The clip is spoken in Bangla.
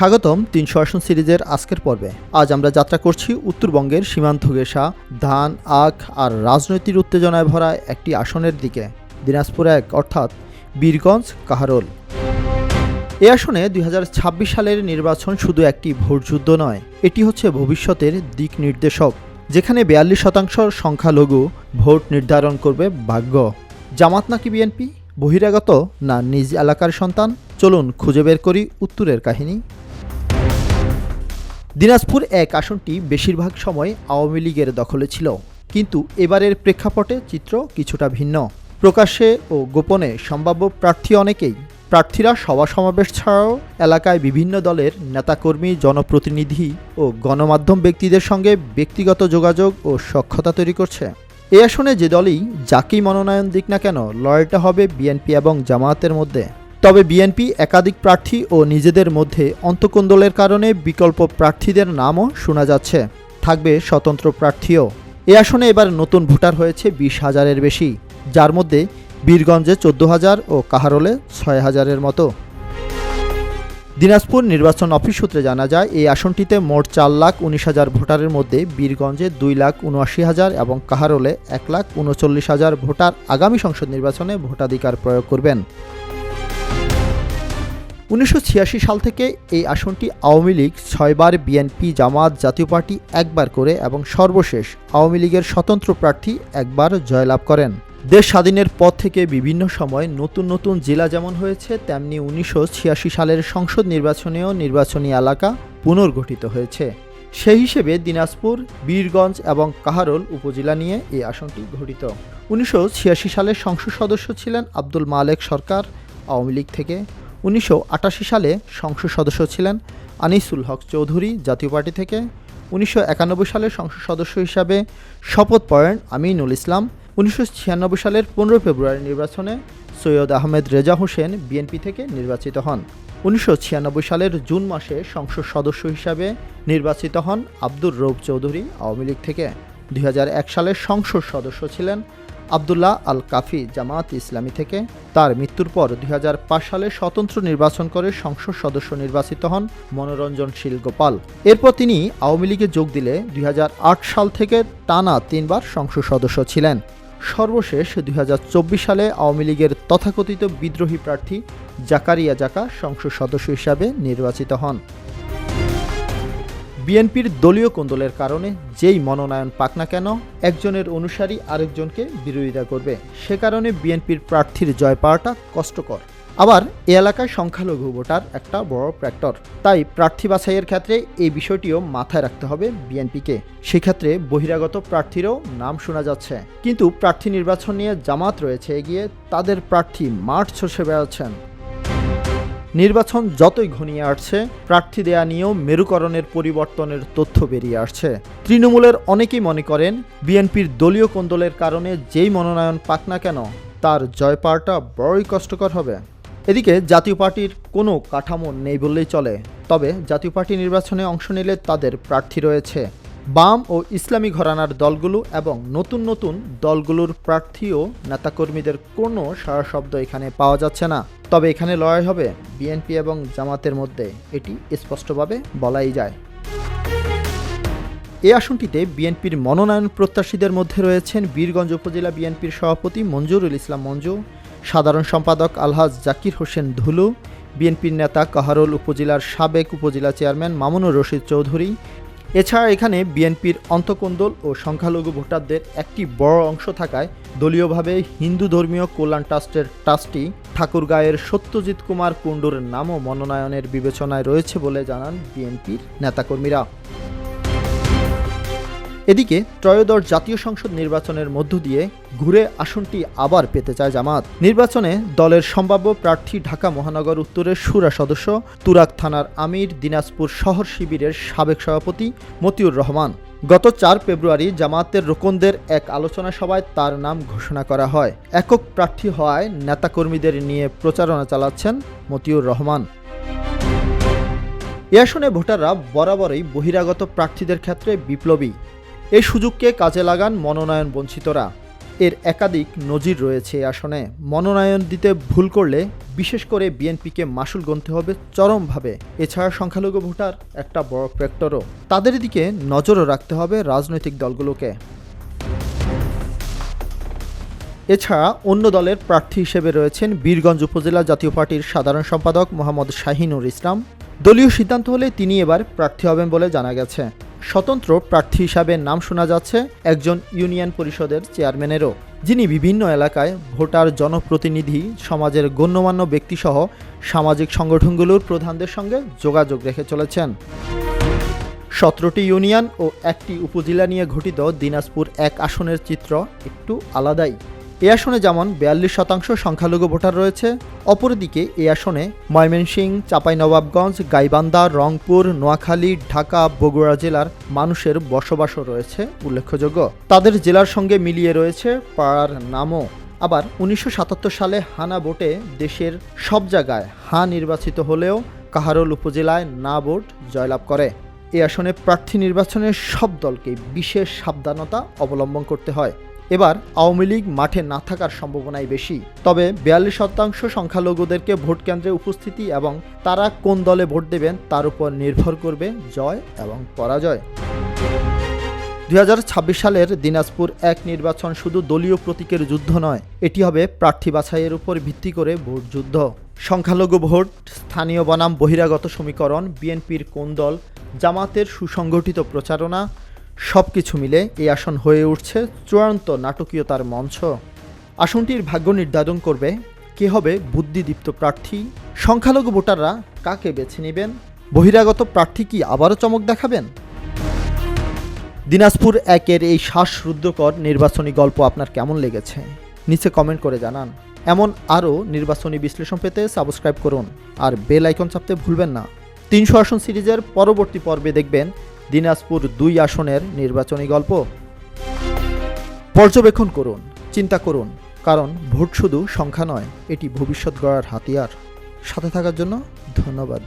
স্বাগতম তিনশো আসন সিরিজের আজকের পর্বে। আজ আমরা যাত্রা করছি উত্তরবঙ্গের সীমান্ত ঘেঁষা, ধান, আখ আর রাজনৈতিক উত্তেজনায় ভরা একটি আসনের দিকে। দিনাজপুর এক, অর্থাৎ বীরগঞ্জ, কাহারোল। এ আসনে দুই হাজার ছাব্বিশ সালের নির্বাচন শুধু একটি ভোটযুদ্ধ নয়, এটি হচ্ছে ভবিষ্যতের দিক নির্দেশক, যেখানে বিয়াল্লিশ শতাংশ সংখ্যালঘু ভোট নির্ধারণ করবে ভাগ্য। জামাত নাকি বিএনপি? বহিরাগত না নিজ এলাকার সন্তান? চলুন খুঁজে বের করি উত্তরের কাহিনী। দিনাজপুর এক আসনটি বেশিরভাগ সময় আওয়ামী লীগের দখলে ছিল, কিন্তু এবারের প্রেক্ষাপটে চিত্র কিছুটা ভিন্ন। প্রকাশ্যে ও গোপনে সম্ভাব্য প্রার্থী অনেকেই, প্রার্থীরা সভা সমাবেশ ছাড়াও এলাকায় বিভিন্ন দলের নেতাকর্মী, জনপ্রতিনিধি ও গণমাধ্যম ব্যক্তিদের সঙ্গে ব্যক্তিগত যোগাযোগ ও সক্ষতা তৈরি করছে। এই আসনে যে দলই যাকেই মনোনয়ন দিক না কেন, লড়াইটা হবে বিএনপি এবং জামায়াতের মধ্যে। তবে বিএনপি একাধিক প্রার্থী ও নিজেদের মধ্যে অন্তকোন্দলের কারণে বিকল্প প্রার্থীদের নামও শোনা যাচ্ছে। থাকবে স্বতন্ত্র প্রার্থীও। এ আসনে এবার নতুন ভোটার হয়েছে বিশ হাজারের বেশি, যার মধ্যে বীরগঞ্জে চোদ্দ হাজার ও কাহারোলে ছয় হাজারের মতো। দিনাজপুর নির্বাচন অফিস সূত্রে জানা যায়, এই আসনটিতে মোট চার লাখ উনিশ হাজার ভোটারের মধ্যে বীরগঞ্জে দুই লাখ উনআশি হাজার এবং কাহারোলে এক লাখ উনচল্লিশ হাজার ভোটার আগামী সংসদ নির্বাচনে ভোটাধিকার প্রয়োগ করবেন। উনিশশো ছিয়াশি সাল থেকে এই আসনটি আওয়ামী লীগ ছয়বার বিএনপি, জামাত, জাতীয় পার্টি একবার করে এবং সর্বশেষ আওয়ামী লীগের স্বতন্ত্র প্রার্থী একবার জয়লাভ করেন। দেশ স্বাধীনের পর থেকে বিভিন্ন সময় নতুন নতুন জেলা যেমন হয়েছে, তেমনি উনিশশো ছিয়াশি সালের সংসদ নির্বাচনেও নির্বাচনী এলাকা পুনর্গঠিত হয়েছে। সেই হিসেবে দিনাজপুর, বীরগঞ্জ এবং কাহারোল উপজেলা নিয়ে এই আসনটি গঠিত। উনিশশো সালে সংসদ সদস্য ছিলেন আব্দুল মালেক সরকার, আওয়ামী লীগ থেকে। উনিশশো আটাশি সালে সংসদ সদস্য ছিলেন আনিসুল হক চৌধুরী জাতীয় পার্টি থেকে। উনিশশো একানব্বই সালে সংসদ সদস্য হিসাবে শপথ পড়েন আমিনুল ইসলাম। উনিশশো ছিয়ানব্বই সালের পনেরো ফেব্রুয়ারি নির্বাচনে সৈয়দ আহমেদ রেজা হোসেন বিএনপি থেকে নির্বাচিত হন। উনিশশো ছিয়ানব্বই সালের জুন মাসে সংসদ সদস্য হিসাবে নির্বাচিত হন আব্দুর রৌফ চৌধুরী আওয়ামী লীগ থেকে। দুই সালের সংসদ সদস্য ছিলেন আবদুল্লাহ আল কাফি জামাত ইসলামী থেকে তার মৃত্যুর পর দুই হাজার পাঁচ সালে স্বতন্ত্র নির্বাচন করে সংসদ সদস্য নির্বাচিত হন মনোরঞ্জনশীল গোপাল। এরপর তিনি আওয়ামী লীগে যোগ দিলে দুই হাজার আট সাল থেকে টানা তিনবার সংসদ সদস্য ছিলেন। সর্বশেষ দুই হাজার চব্বিশ সালে আওয়ামী লীগের তথাকথিত বিদ্রোহী প্রার্থী জাকারিয়া জাকা সংসদ সদস্য হিসাবে নির্বাচিত হন। বিএনপির দলীয় কোন্দলের কারণে যেই মনোনয়ন পাক না কেন, একজনের অনুসারী আরেকজনকে বিরোধিতা করবে। সে কারণে বিএনপির প্রার্থীর জয় পাওয়াটা কষ্টকর। আবার এ এলাকায় সংখ্যালঘু ভোটার একটা বড় ফ্যাক্টর। তাই প্রার্থী বাছাইয়ের ক্ষেত্রে এই বিষয়টিও মাথায় রাখতে হবে বিএনপিকে। সেক্ষেত্রে বহিরাগত প্রার্থীরও নাম শোনা যাচ্ছে। কিন্তু প্রার্থী নির্বাচন নিয়ে জামাত রয়েছে এগিয়ে, তাদের প্রার্থী মাঠ ছসে বেড়াচ্ছেন। নির্বাচন যতই ঘনিয়ে আসছে, প্রার্থী দেয়া নিয়েও মেরুকরণের পরিবর্তনের তথ্য বেরিয়ে আসছে। তৃণমূলের অনেকেই মনে করেন, বিএনপির দলীয় কোন্দলের কারণে যেই মনোনয়ন পাক না কেন, তার জয় পাওয়াটা বড়ই কষ্টকর হবে। এদিকে জাতীয় পার্টির কোনো কাঠামো নেই বললেই চলে। তবে জাতীয় পার্টি নির্বাচনে অংশ নিলে তাদের প্রার্থী রয়েছে। বাম ও ইসলামী ঘরানার দলগুলো এবং নতুন নতুন দলগুলোর প্রার্থী ও নেতাকর্মীদের কোনো সারা শব্দ এখানে পাওয়া যাচ্ছে না। তবে এখানে লড়াই হবে বিএনপি এবং জামাতের মধ্যে, এটি স্পষ্টভাবে বলাই যায়। এই আসনটিতে বিএনপির মনোনয়ন প্রত্যাশীদের মধ্যে রয়েছেন বীরগঞ্জ উপজেলা বিএনপির সভাপতি মঞ্জুরুল ইসলাম মঞ্জু, সাধারণ সম্পাদক আলহাজ জাকির হোসেন ধুলু, বিএনপির নেতা কাহারুল উপজেলার সাবেক উপজেলা চেয়ারম্যান মামুনুর রশিদ চৌধুরী এছাড়া এখানে বিএনপির অন্তকোন্দল ও সংখ্যালঘু ভোটারদের একটি বড় অংশ থাকায় দলীয়ভাবে হিন্দু ধর্মীয় কল্যাণ ট্রাস্টের ট্রাস্টি ঠাকুরগাঁয়ের সত্যজিৎ কুমার কুণ্ডুর নামও মনোনয়নের বিবেচনায় রয়েছে বলে জানান বিএনপির নেতাকর্মীরা। এদিকে ত্রয়োদশ জাতীয় সংসদ নির্বাচনের মধ্য দিয়ে ঘুরে আসনটি আবার পেতে চায় জামাত। নির্বাচনে দলের সম্ভাব্য প্রার্থী ঢাকা মহানগর উত্তরের সুরা সদস্য তুরাক থানার আমির, দিনাজপুর শহর শিবিরের সাবেক সভাপতি মতিউর রহমান। গত চার ফেব্রুয়ারি জামাতের রোকনদের এক আলোচনা সভায় তার নাম ঘোষণা করা হয়। একক প্রার্থী হওয়ায় নেতাকর্মীদের নিয়ে প্রচারণা চালাচ্ছেন মতিউর রহমান। এ আসনে ভোটাররা বরাবরই বহিরাগত প্রার্থীদের ক্ষেত্রে বিপ্লবী। এই সুযোগকে কাজে লাগান মনোনয়ন বঞ্চিতরা। এর একাধিক নজির রয়েছে আসনে। মনোনয়ন দিতে ভুল করলে বিশেষ করে বিএনপিকে মাসুল গুনতে হবে চরমভাবে। এছাড়া সংখ্যালঘু ভোটার একটা বড় ফ্যাক্টরও তাদের দিকে নজরও রাখতে হবে রাজনৈতিক দলগুলোকে। এছাড়া অন্য দলের প্রার্থী হিসেবে রয়েছেন বীরগঞ্জ উপজেলা জাতীয় পার্টির সাধারণ সম্পাদক মোহাম্মদ শাহিনুর ইসলাম। দলীয় সিদ্ধান্ত হলে তিনি এবার প্রার্থী হবেন বলে জানা গেছে। স্বতন্ত্র প্রার্থী হিসাবে নাম শোনা যাচ্ছে একজন ইউনিয়ন পরিষদের চেয়ারম্যানেরও, যিনি বিভিন্ন এলাকায় ভোটার জনপ্রতিনিধি, সমাজের গণ্যমান্য ব্যক্তিসহ সামাজিক সংগঠনগুলোর প্রধানদের সঙ্গে যোগাযোগ রেখে চলেছেন। সতেরোটি ইউনিয়ন ও একটি উপজেলা নিয়ে গঠিত দিনাজপুর এক আসনের চিত্র একটু আলাদাই। এ আসনে যেমন বিয়াল্লিশ শতাংশ সংখ্যালঘু ভোটার রয়েছে, অপরদিকে এ আসনে ময়মনসিংহ চাঁপাইনবাবগঞ্জ গাইবান্ধা, রংপুর, নোয়াখালী, ঢাকা, বগুড়া জেলার মানুষের বসবাসও রয়েছে উল্লেখযোগ্য। তাদের জেলার সঙ্গে মিলিয়ে রয়েছে পাড়ার নামও। আবার উনিশশো সাতাত্তর সালে হানা ভোটে দেশের সব জায়গায় হা নির্বাচিত হলেও কাহারোল উপজেলায় না ভোট জয়লাভ করে। এ আসনে প্রার্থী নির্বাচনের সব দলকে বিশেষ সাবধানতা অবলম্বন করতে হয়। এবার আওয়ামী লীগ মাঠে না থাকার সম্ভাবনাই বেশি। তবে বিয়াল্লিশ শতাংশ সংখ্যালঘুদেরকে ভোট কেন্দ্রে উপস্থিতি এবং তারা কোন দলে ভোট দেবেন তার উপর নির্ভর করবে জয় এবং পরাজয়। দুই হাজার ছাব্বিশ সালের দিনাজপুর এক নির্বাচন শুধু দলীয় প্রতীকের যুদ্ধ নয়, এটি হবে প্রার্থী বাছাইয়ের উপর ভিত্তি করে ভোট যুদ্ধ। সংখ্যালঘু ভোট, স্থানীয় বনাম বহিরাগত সমীকরণ, বিএনপির কোন দল, জামাতের সুসংগঠিত প্রচারণা সব কিছু মিলে এই আসন হয়ে উঠছে চূড়ান্ত নাটকীয়তার মঞ্চ। আসনটির ভাগ্য নির্ধারণ করবে কে হবে বুদ্ধিদীপ্ত প্রার্থী, সংখ্যালঘু ভোটাররা কাকে বেছে নেবেন, বহিরাগত প্রার্থী কি আবারও চমক দেখাবেন? দিনাজপুর একের এই শ্বাসরুদ্ধকর নির্বাচনী গল্প আপনার কেমন লেগেছে? নিচে কমেন্ট করে জানান। এমন আরও নির্বাচনী বিশ্লেষণ পেতে সাবস্ক্রাইব করুন আর বেল আইকন চাপতে ভুলবেন না। তিনশো আসন সিরিজের পরবর্তী পর্বে দেখবেন দিনাজপুর দুই আসনের নির্বাচনী গল্প। পর্যবেক্ষণ করুন, চিন্তা করুন, কারণ ভোট শুধু সংখ্যা নয়, এটি ভবিষ্যৎ গড়ার হাতিয়ার। সাথে থাকার জন্য ধন্যবাদ।